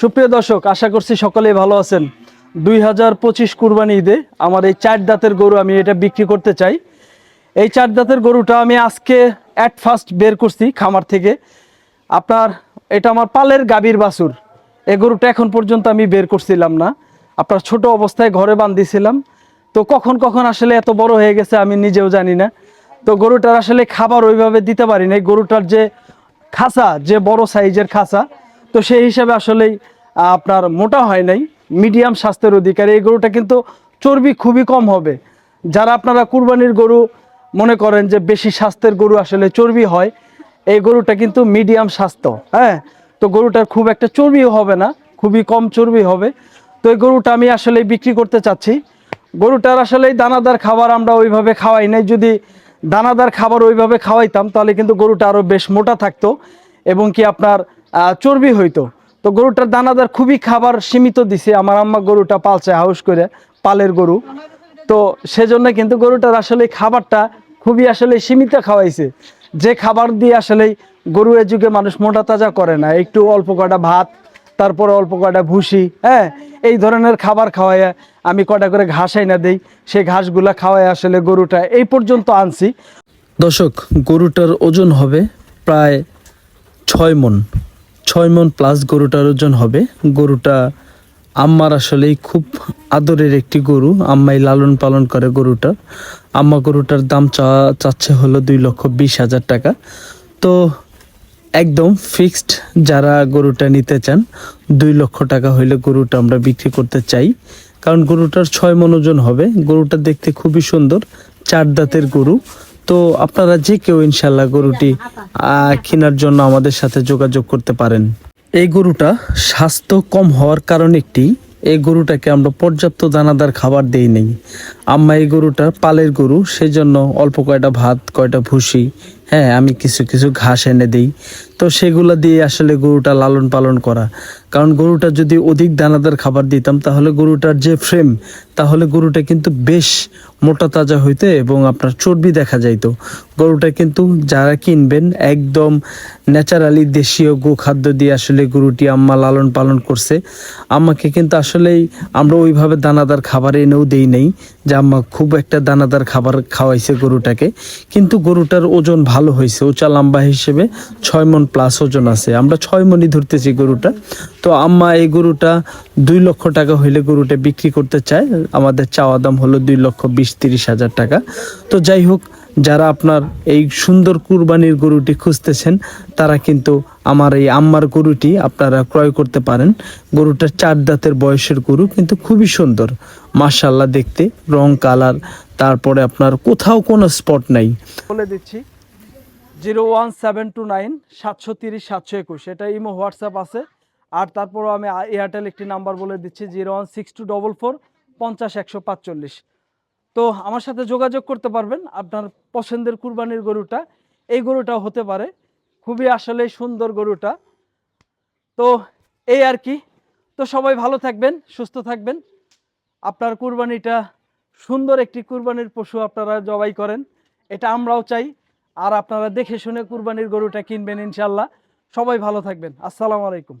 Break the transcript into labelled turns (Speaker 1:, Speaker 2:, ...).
Speaker 1: সুপ্রিয় দর্শক, আশা করছি সকলেই ভালো আছেন। দুই হাজার পঁচিশ কুরবানি ঈদে আমার এই চার দাঁতের গরু আমি এটা বিক্রি করতে চাই। এই চার দাঁতের গরুটা আমি আজকে অ্যাট ফার্স্ট বের করছি খামার থেকে। আপনার, এটা আমার পালের গাভীর বাছুর। এই গরুটা এখন পর্যন্ত আমি বের করছিলাম না। আপনার ছোট অবস্থায় ঘরে বান্ধিছিলাম তো কখন কখন আসলে এত বড় হয়ে গেছে আমি নিজেও জানি না। তো গরুটার আসলে খাবার ওইভাবে দিতে পারি না গরুটার যে খাসা যে বড় সাইজের খাঁচা তো সেই হিসাবে আসলেই আপনার মোটা হয় নাই মিডিয়াম স্বাস্থ্যের অধিকারী। এই গরুটা কিন্তু চর্বি খুবই কম হবে। যারা আপনারা কুরবানির গরু মনে করেন যে বেশি স্বাস্থ্যের গরু আসলে চর্বি হয়, এই গরুটা কিন্তু মিডিয়াম স্বাস্থ্য হ্যাঁ? তো গরুটার খুব একটা চর্বিও হবে না, খুবই কম চর্বি হবে। তো এই গরুটা আমি আসলে বিক্রি করতে চাচ্ছি। গরুটার আসলে দানাদার খাবার আমরা ওইভাবে খাওয়াই নাই। যদি দানাদার খাবার ওইভাবে খাওয়াইতাম, তাহলে কিন্তু গরুটা আরও বেশ মোটা থাকতো। এবং কি আপনার চর্বি হইতো। তো গরুটার দানাদার খুবই খাবার সীমিত দিছে। আমার আম্মা গরুটা পালছে, হাউস করে, পালের গরু। তো সেজন্য কিন্তু গরুটার আসলে খাবারটা খুবই আসলে সীমিত খাওয়াইছে। যে খাবার দিয়ে আসলে গরু এ যুগে মানুষ মোটা তাজা করে না। একটু অল্প কটা ভাত, তারপরে অল্প কটা ভুসি হ্যাঁ এই ধরনের খাবার খাওয়াইয়া আমি কটা করে ঘাস আইনা দেই, সেই ঘাসগুলা খাওয়াই আসলে গরুটা এই পর্যন্ত আনছি। দর্শক, গরুটার ওজন হবে প্রায় ছয় মন ছয় মন প্লাস গরুটার ওজন হবে। গরুটা আম্মার আসলেই খুব আদরের একটি গরু। আম্মাই লালন পালন করে গরুটা। আম্মা গরুটার দাম চা, চাচ্ছে হলো দুই লক্ষ বিশ হাজার টাকা। তো একদম ফিক্সড যারা গরুটা নিতে চান, দুই লক্ষ টাকা হইলে গরুটা আমরা বিক্রি করতে চাই। কারণ গরুটার ছয় মন ওজন হবে। গরুটা দেখতে খুবই সুন্দর। চার দাঁতের গরু। তো আপনারা যে কেউ ইনশাল্লাহ গরুটি কেনার জন্য আমাদের সাথে যোগাযোগ করতে পারেন। এই গরুটা স্বাস্থ্য কম হওয়ার কারণ একটি, এই গরুটাকে আমরা পর্যাপ্ত দানাদার খাবার দেই নেই। আম্মা এই গরুটা পালের গরু, সেজন্য অল্প কয়টা ভাত, কয়টা ভুসি হ্যাঁ আমি কিছু কিছু ঘাস এনে দিই। তো সেগুলো দিয়ে আসলে গরুটা লালন পালন করা। কারণ গরুটা যদি অধিক দানাদার খাবার দিতাম, তাহলে গরুটার যে ফ্রেম তাহলে গরুটা কিন্তু বেশ মোটা তাজা হইতো এবং আপনার চর্বি দেখা যাইতো। গরুটা কিন্তু যারা কিনবেন, একদম ন্যাচারালি দেশীয় গোখাদ্য দিয়ে আসলে গরুটি আম্মা লালন পালন করছে। আম্মাকে কিন্তু আসলেই আমরা ওইভাবে দানাদার খাবার এনেও দেই নেই যে আম্মা খুব একটা দানাদার খাবার খাওয়াইছে গরুটাকে। কিন্তু গরুটার ওজন ভালো হয়েছে। উঁচা লম্বা হিসেবে ছয় মন প্লাস ওজন আছে। আমরা ছয় মনই ধরতেছি গরুটা। তো আম্মা এই গরুটা দুই লক্ষ টাকা হইলে গরুটা বিক্রি করতে চায়। আমাদের চাওয়া দাম হলো দুই লক্ষ বিশ তিরিশ হাজার টাকা। তো যাই হোক, যারা আপনার এই সুন্দর কুরবানির গরুটি খুঁজতেছেন, তারা কিন্তু আমার এই আম্মার গরুটি আপনারা ক্রয় করতে পারেন। গরুটার চার দাঁতের বয়সের গরু, কিন্তু খুবই সুন্দর। মাশাল্লাহ দেখতে, রং, কালার, তারপরে আপনার কোথাও কোনো স্পট নাই। বলে দিচ্ছি zero one seven two nine সাতশো তিরিশ সাতশো একুশ। এটা ইমো, হোয়াটসঅ্যাপ আছে। আর তারপরও আমি এয়ারটেল একটি নাম্বার বলে দিচ্ছি, zero one six two double four পঞ্চাশ একশো পাঁচচল্লিশ। তো আমার সাথে যোগাযোগ করতে পারবেন, আপনার পছন্দের কুরবানির গরুটা। এই গরুটাও হতে পারে, খুবই আসলে সুন্দর গরুটা। তো এই আর কি। তো সবাই ভালো থাকবেন, সুস্থ থাকবেন। আপনার কুরবানিটা সুন্দর একটি কুরবানির পশু আপনারা জবাই করেন। এটা আমরাও চাই। আর আপনারা দেখে শুনে কুরবানির গরুটা কিনবেন ইনশাল্লাহ সবাই ভালো থাকবেন। আসসালামু আলাইকুম।